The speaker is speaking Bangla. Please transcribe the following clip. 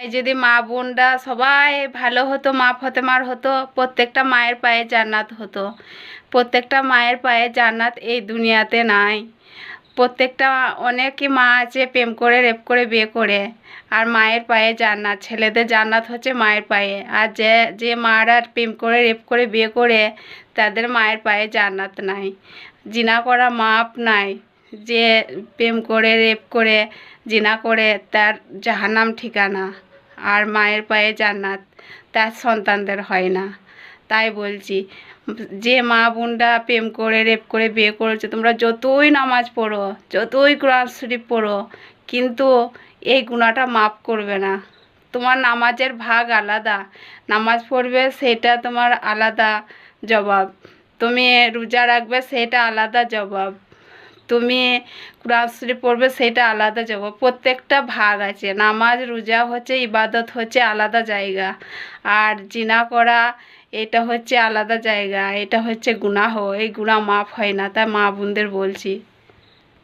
যদি মা বোনরা সবাই ভালো হতো, মা ফতেমার হতো, প্রত্যেকটা মায়ের পায়ে জান্নাত হতো। প্রত্যেকটা মায়ের পায়ে জান্নাত এই দুনিয়াতে নাই। প্রত্যেকটা অনেকই মা আছে প্রেম করে, রেপ করে, বিয়ে করে। আর মায়ের পায়ে জান্নাত, ছেলেদের জান্নাত হচ্ছে মায়ের পায়ে। আর যে যে মারা প্রেম করে, রেপ করে, বিয়ে করে, তাদের মায়ের পায়ে জান্নাত নাই। জিনা করা মাপ নাই। যে প্রেম করে, রেপ করে, জিনা করে, তার জাহান্নাম ঠিকানা। আর মায়ের পায়ে জান্নাত তার সন্তানদের হয় না। তাই বলছি, যে মা বোনরা প্রেম করে, রেপ করে, বিয়ে করেছে, তোমরা যতই নামাজ পড়ো, যতই কোরআন শরীফ পড়ো, কিন্তু এই গুণাটা মাফ করবে না। তোমার নামাজের ভাগ আলাদা, নামাজ পড়বে সেটা তোমার আলাদা জবাব। তুমি রোজা রাখবে সেটা আলাদা জবাব। তুমি কোরআন শরীফ পড়বে, সেটা আলাদা যাব। প্রত্যেকটা ভাগ আছে। নামাজ, রোজা হচ্ছে, ইবাদত হচ্ছে আলাদা জায়গা। আর জিনা করা, এটা হচ্ছে আলাদা জায়গা। এটা হচ্ছে গুনাহ। এই গুণা মাফ হয় না, তাই মা বোনদের বলছি।